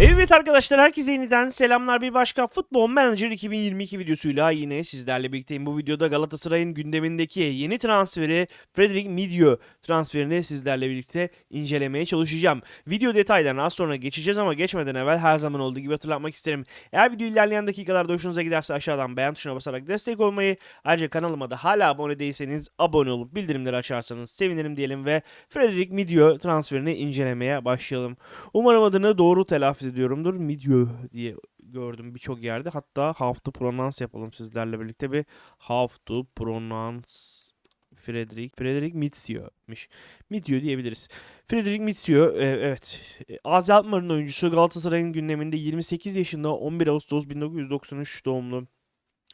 Evet arkadaşlar herkese yeniden selamlar bir başka Futbol Manager 2022 videosuyla yine sizlerle birlikteyim. Bu videoda Galatasaray'ın gündemindeki yeni transferi Frederick Midio transferini sizlerle birlikte incelemeye çalışacağım. Video detaylarına az sonra geçeceğiz ama geçmeden evvel her zaman olduğu gibi hatırlatmak isterim. Eğer video ilerleyen dakikalarda hoşunuza giderse aşağıdan beğen tuşuna basarak destek olmayı ayrıca kanalıma da hala abone değilseniz abone olup bildirimleri açarsanız sevinirim diyelim ve Frederick Midio transferini incelemeye başlayalım. Umarım adını doğru telaffuz ediyorumdur. Midio diye gördüm birçok yerde. Hatta how to pronounce yapalım sizlerle birlikte bir how to pronounce Frederick Frederick Mitsio'miş. Mitio diyebiliriz. Frederick Mitsio e, evet. E, Azi Alkmaar'ın oyuncusu Galatasaray'ın gündeminde 28 yaşında 11 Ağustos 1993 doğumlu.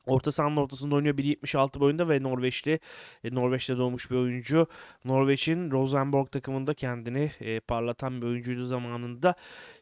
Orta sahanın ortasında oynuyor 1.76 boyunda ve Norveçli. E, Norveç'te doğmuş bir oyuncu. Norveç'in Rosenborg takımında kendini e, parlatan bir oyuncuydu zamanında.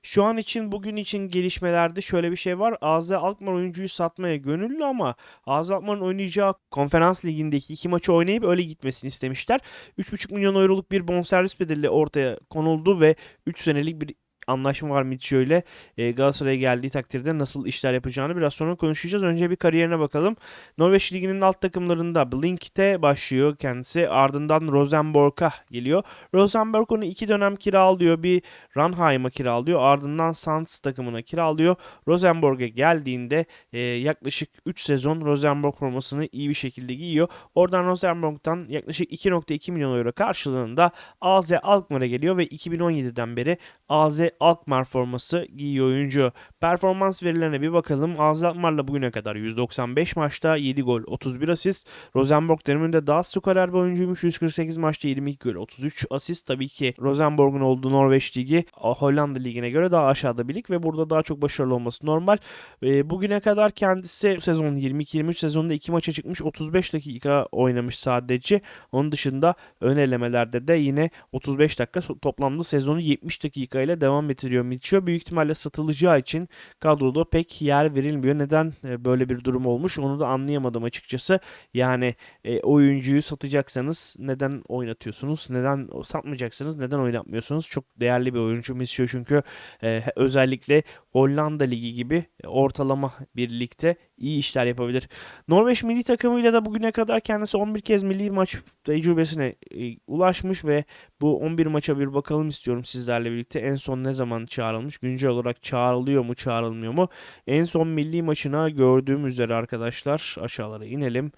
Şu an için bugün için gelişmelerde şöyle bir şey var. AZ Alkmaar oyuncuyu satmaya gönüllü ama AZ Alkmaar'ın oynayacağı konferans ligindeki iki maçı oynayıp öyle gitmesini istemişler. 3,5 milyon euroluk bir bonservis bedeli ortaya konuldu ve 3 senelik bir anlaşma var Mitchell ile e, Galatasaray'a geldiği takdirde nasıl işler yapacağını biraz sonra konuşacağız. Önce bir kariyerine bakalım. Norveç Ligi'nin alt takımlarında Blink'te başlıyor kendisi. Ardından Rosenborg'a geliyor. Rosenborg onu iki dönem kiralıyor. Bir Ranheim'a kiralıyor. Ardından Sands takımına kiralıyor. Rosenborg'a geldiğinde e, yaklaşık 3 sezon Rosenborg formasını iyi bir şekilde giyiyor. Oradan Rosenborg'dan yaklaşık 2.2 milyon euro karşılığında AZ Alkmaar'a geliyor ve 2017'den beri AZ Alkmaar forması giyiyor oyuncu. Performans verilerine bir bakalım. AZ Alkmaar'la bugüne kadar 195 maçta 7 gol 31 asist. Rosenborg döneminde daha skorer bir oyuncuymuş. 148 maçta 22 gol 33 asist. Tabii ki Rosenborg'un olduğu Norveç Ligi Hollanda Ligi'ne göre daha aşağıda bir lig ve burada daha çok başarılı olması normal. E, bugüne kadar kendisi bu sezon 22-23 sezonunda 2 maça çıkmış 35 dakika oynamış sadece. Onun dışında ön elemelerde de yine 35 dakika toplamda sezonu 70 dakika ile devam ettiriyor Mitchell. Büyük ihtimalle satılacağı için kadroda pek yer verilmiyor. Neden e, böyle bir durum olmuş onu da anlayamadım açıkçası. Yani e, oyuncuyu satacaksanız neden oynatıyorsunuz? Neden satmayacaksanız neden oynatmıyorsunuz? Çok değerli bir oyuncu Mitchell çünkü e, özellikle Hollanda Ligi gibi ortalama bir ligde iyi işler yapabilir. Norveç milli takımıyla da bugüne kadar kendisi 11 kez milli maç tecrübesine e, ulaşmış ve bu 11 maça bir bakalım istiyorum sizlerle birlikte. En son ne zaman çağrılmış? Güncel olarak çağrılıyor mu, çağrılmıyor mu? En son milli maçına gördüğüm üzere arkadaşlar aşağılara inelim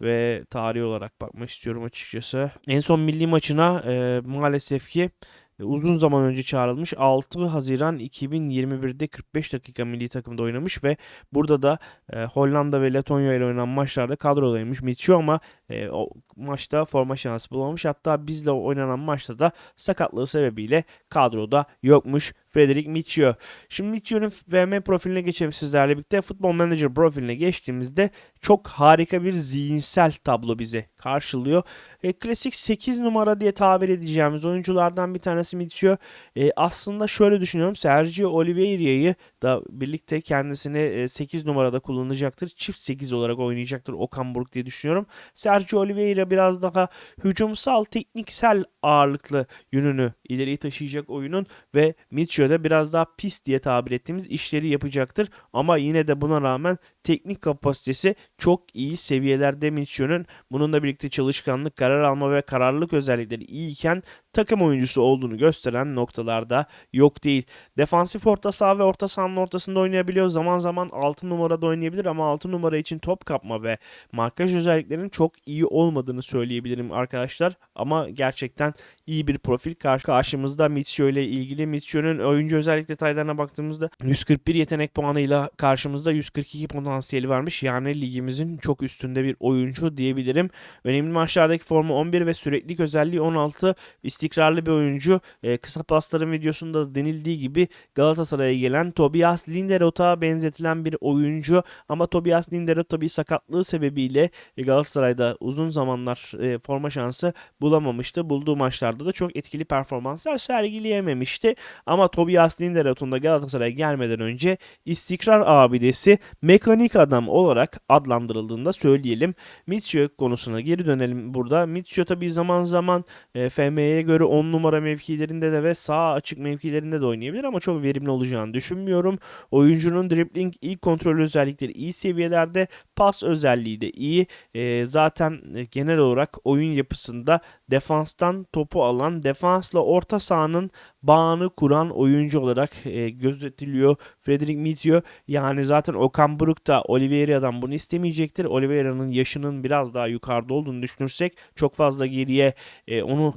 ve tarihi olarak bakmak istiyorum açıkçası. En son milli maçına e, maalesef ki uzun zaman önce çağrılmış. 6 Haziran 2021'de 45 dakika milli takımda oynamış ve burada da e, Hollanda ve Letonya ile oynanan maçlarda kadrodaymış Mitchell ama e, o maçta forma şansı bulamamış. Hatta bizle oynanan maçta da sakatlığı sebebiyle kadroda yokmuş. Frederick Mitchell. Şimdi Mitchell'ın VM profiline geçelim sizlerle birlikte. Futbol Manager profiline geçtiğimizde çok harika bir zihinsel tablo bize karşılıyor. E, klasik 8 numara diye tabir edeceğimiz oyunculardan bir tanesi Mitchell. E, aslında şöyle düşünüyorum. Sergio Oliveira'yı da birlikte kendisini e, 8 numarada kullanacaktır. Çift 8 olarak oynayacaktır Okan Buruk diye düşünüyorum. Sergio Oliveira biraz daha hücumsal, tekniksel ağırlıklı yönünü ileri taşıyacak oyunun ve Mitchell de biraz daha pis diye tabir ettiğimiz işleri yapacaktır. Ama yine de buna rağmen teknik kapasitesi çok iyi seviyelerde Mitchell'ın. Bununla birlikte çalışkanlık, karar alma ve kararlılık özellikleri iyiyken takım oyuncusu olduğunu gösteren noktalarda yok değil. Defansif orta saha ve orta sahanın ortasında oynayabiliyor. Zaman zaman 6 numarada oynayabilir ama 6 numara için top kapma ve markaj özelliklerinin çok iyi olmadığını söyleyebilirim arkadaşlar. Ama gerçekten iyi bir profil karşı karşımızda Mitchell ile ilgili. Mitchell'ün oyuncu özellik detaylarına baktığımızda 141 yetenek puanıyla karşımızda 142 potansiyeli varmış. Yani ligimizin çok üstünde bir oyuncu diyebilirim. Önemli maçlardaki formu 11 ve süreklilik özelliği 16 istikrarlı bir oyuncu. E, kısa pasların videosunda denildiği gibi Galatasaray'a gelen Tobias Linderoth'a benzetilen bir oyuncu. Ama Tobias Linderoth tabii sakatlığı sebebiyle Galatasaray'da uzun zamanlar e, forma şansı bulamamıştı. Bulduğu maçlarda da çok etkili performanslar sergileyememişti. Ama Tobias Linderoth'un da Galatasaray'a gelmeden önce istikrar abidesi mekanik adam olarak adlandırıldığında söyleyelim. Mitchell konusuna geri dönelim burada. Mitchell tabii zaman zaman e, FM'ye göre 10 numara mevkilerinde de ve sağ açık mevkilerinde de oynayabilir ama çok verimli olacağını düşünmüyorum. Oyuncunun dribbling, ilk kontrol özellikleri iyi seviyelerde, pas özelliği de iyi. E, zaten genel olarak oyun yapısında defanstan topu alan, defansla orta sahanın bağını kuran oyuncu olarak e, gözetiliyor Frederick Mitio. Yani zaten Okan Buruk da Oliveira'dan bunu istemeyecektir. Oliveira'nın yaşının biraz daha yukarıda olduğunu düşünürsek çok fazla geriye e, onu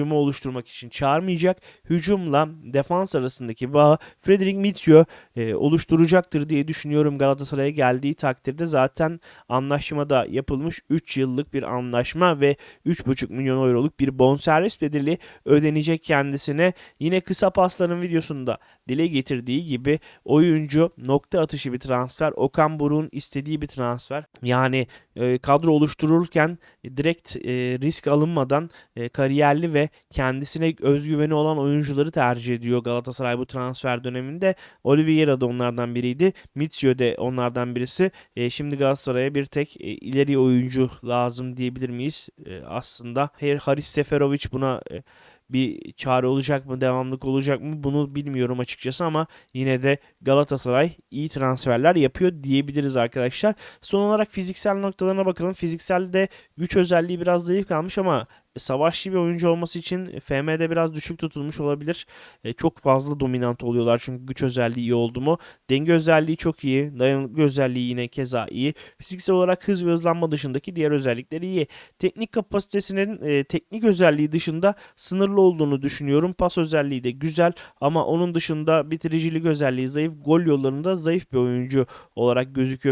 hücumu oluşturmak için çağırmayacak. Hücumla defans arasındaki bağı Frederick Mitio e, oluşturacaktır diye düşünüyorum Galatasaray'a geldiği takdirde zaten anlaşma da yapılmış 3 yıllık bir anlaşma ve 3,5 milyon euroluk bir bonservis bedeli ödenecek kendisine. Yine kısa pasların videosunda dile getirdiği gibi oyuncu nokta atışı bir transfer. Okan Buruk'un istediği bir transfer. Yani e, kadro oluştururken direkt e, risk alınmadan e, kariyerli ve kendisine özgüveni olan oyuncuları tercih ediyor Galatasaray bu transfer döneminde. Oliveira da onlardan biriydi. Mitsio de onlardan birisi. E, şimdi Galatasaray'a bir tek e, ileri oyuncu lazım diyebilir miyiz? E, aslında Haris Seferovic buna e, bir çare olacak mı, devamlık olacak mı bunu bilmiyorum açıkçası ama yine de Galatasaray iyi transferler yapıyor diyebiliriz arkadaşlar. Son olarak fiziksel noktalarına bakalım. Fizikselde güç özelliği biraz zayıf kalmış ama savaşçı bir oyuncu olması için FM'de biraz düşük tutulmuş olabilir. E, çok fazla dominant oluyorlar çünkü güç özelliği iyi oldu mu. Denge özelliği çok iyi. Dayanıklı özelliği yine keza iyi. Fiziksel olarak hız ve hızlanma dışındaki diğer özellikleri iyi. Teknik kapasitesinin e, teknik özelliği dışında sınırlı olduğunu düşünüyorum. Pas özelliği de güzel ama onun dışında bitiricilik özelliği zayıf. Gol yollarında zayıf bir oyuncu olarak gözüküyor.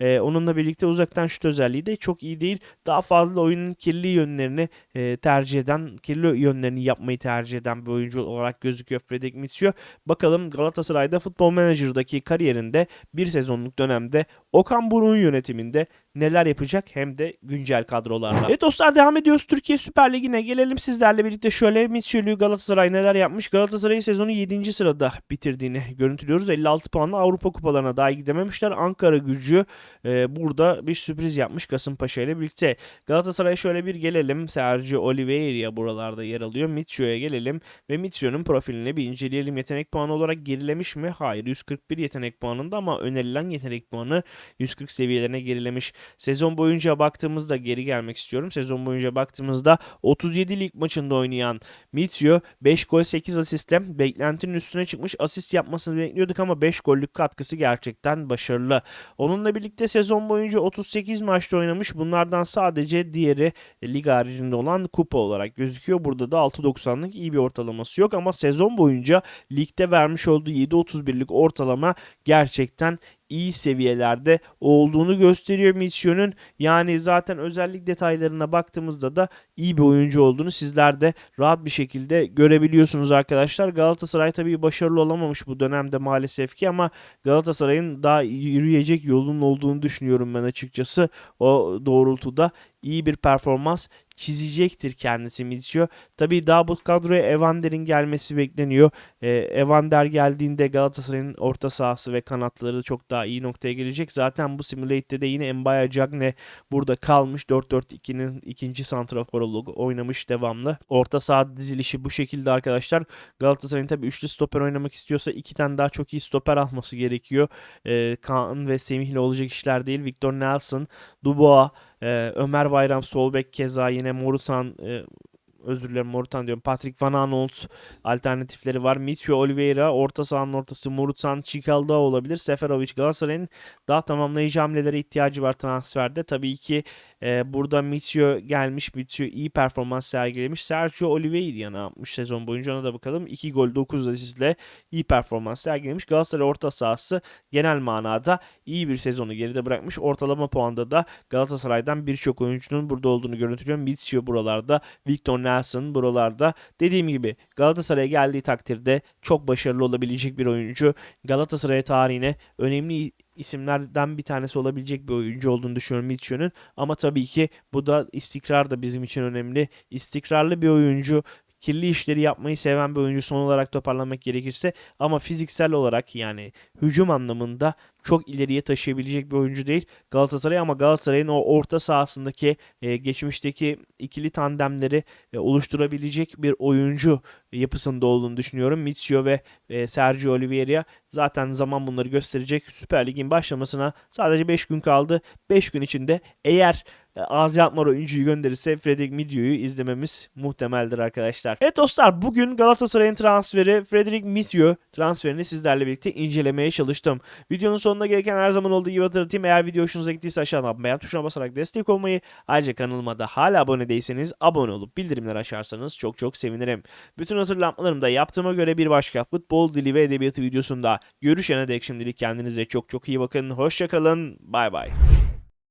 E, onunla birlikte uzaktan şut özelliği de çok iyi değil. Daha fazla oyunun kirli yönlerini e, tercih eden, kirli yönlerini yapmayı tercih eden bir oyuncu olarak gözüküyor Fredrik Mitsio. Bakalım Galatasaray'da futbol menajerindeki kariyerinde bir sezonluk dönemde Okan Buruk'un yönetiminde neler yapacak hem de güncel kadrolarla. Evet dostlar devam ediyoruz. Türkiye Süper Ligi'ne gelelim sizlerle birlikte şöyle Mitsio'lu Galatasaray neler yapmış? Galatasaray'ın sezonu 7. sırada bitirdiğini görüntülüyoruz. 56 puanla Avrupa kupalarına dahi gidememişler. Ankara gücü e, burada bir sürpriz yapmış Kasımpaşa ile birlikte. Galatasaray'a şöyle bir gelelim. Sergio Oliveira buralarda yer alıyor. Mitsio'ya gelelim ve Mitsio'nun profilini bir inceleyelim. Yetenek puanı olarak gerilemiş mi? Hayır. 141 yetenek puanında ama önerilen yetenek puanı 140 seviyelerine gerilemiş. Sezon boyunca baktığımızda geri gelmek istiyorum. Sezon boyunca baktığımızda 37 lig maçında oynayan Mitsio 5 gol 8 asistle beklentinin üstüne çıkmış. Asist yapmasını bekliyorduk ama 5 gollük katkısı gerçekten başarılı. Onunla birlikte sezon boyunca 38 maçta oynamış. Bunlardan sadece diğeri lig haricinde olan kupa olarak gözüküyor. Burada da 6.90'lık iyi bir ortalaması yok ama sezon boyunca ligde vermiş olduğu 7.31'lik ortalama gerçekten iyi seviyelerde olduğunu gösteriyor Misyon'un. Yani zaten özellik detaylarına baktığımızda da iyi bir oyuncu olduğunu sizler de rahat bir şekilde görebiliyorsunuz arkadaşlar. Galatasaray tabii başarılı olamamış bu dönemde maalesef ki ama Galatasaray'ın daha yürüyecek yolunun olduğunu düşünüyorum ben açıkçası. O doğrultuda iyi bir performans çizecektir kendisi Mitsio. Tabii daha bu kadroya Evander'in gelmesi bekleniyor. Ee, Evander geldiğinde Galatasaray'ın orta sahası ve kanatları çok daha iyi noktaya gelecek. Zaten bu simulate'de de yine Mbaya Cagne burada kalmış. 4-4-2'nin ikinci santraforu oynamış devamlı. Orta saha dizilişi bu şekilde arkadaşlar. Galatasaray'ın tabii üçlü stoper oynamak istiyorsa iki tane daha çok iyi stoper alması gerekiyor. Ee, Kaan ve Semih'le olacak işler değil. Victor Nelson, Dubois, ee, Ömer Bayram Solbek keza yine Morutan e, özür dilerim Morutan diyorum. Patrick Van Aanholt alternatifleri var. Mitchell Oliveira orta sahanın ortası Morutan Çikalda olabilir. Seferovic Galatasaray'ın daha tamamlayıcı hamlelere ihtiyacı var transferde. Tabii ki e, burada Mitchell gelmiş. Mitchell iyi performans sergilemiş. Sergio Oliveira ne yapmış sezon boyunca ona da bakalım. 2 gol 9 asistle iyi performans sergilemiş. Galatasaray orta sahası genel manada iyi bir sezonu geride bırakmış. Ortalama puanda da Galatasaray'dan birçok oyuncunun burada olduğunu görüntülüyor. Mitchell buralarda, Victor Nelson buralarda. Dediğim gibi Galatasaray'a geldiği takdirde çok başarılı olabilecek bir oyuncu. Galatasaray tarihine önemli isimlerden bir tanesi olabilecek bir oyuncu olduğunu düşünüyorum Mitchell'ün. Ama tabii ki bu da istikrar da bizim için önemli. İstikrarlı bir oyuncu kirli işleri yapmayı seven bir oyuncu son olarak toparlamak gerekirse ama fiziksel olarak yani hücum anlamında çok ileriye taşıyabilecek bir oyuncu değil Galatasaray ama Galatasaray'ın o orta sahasındaki e, geçmişteki ikili tandemleri e, oluşturabilecek bir oyuncu yapısında olduğunu düşünüyorum. Mitsio ve e, Sergio Oliveira zaten zaman bunları gösterecek. Süper Lig'in başlamasına sadece 5 gün kaldı. 5 gün içinde eğer e, Azi Atmar oyuncuyu gönderirse Fredrik Midio'yu izlememiz muhtemeldir arkadaşlar. Evet dostlar bugün Galatasaray'ın transferi Fredrik Midio transferini sizlerle birlikte incelemeye çalıştım. Videonun sonuna gereken her zaman olduğu gibi hatırlatayım. Eğer video hoşunuza gittiyse aşağıdan beğen tuşuna basarak destek olmayı ayrıca kanalıma da hala abone değilseniz abone olup bildirimleri açarsanız çok çok sevinirim. Bütün hazırlanmalarımı da yaptığıma göre bir başka futbol dili ve edebiyatı videosunda görüşene dek şimdilik kendinize çok çok iyi bakın. Hoşçakalın. Bay bay.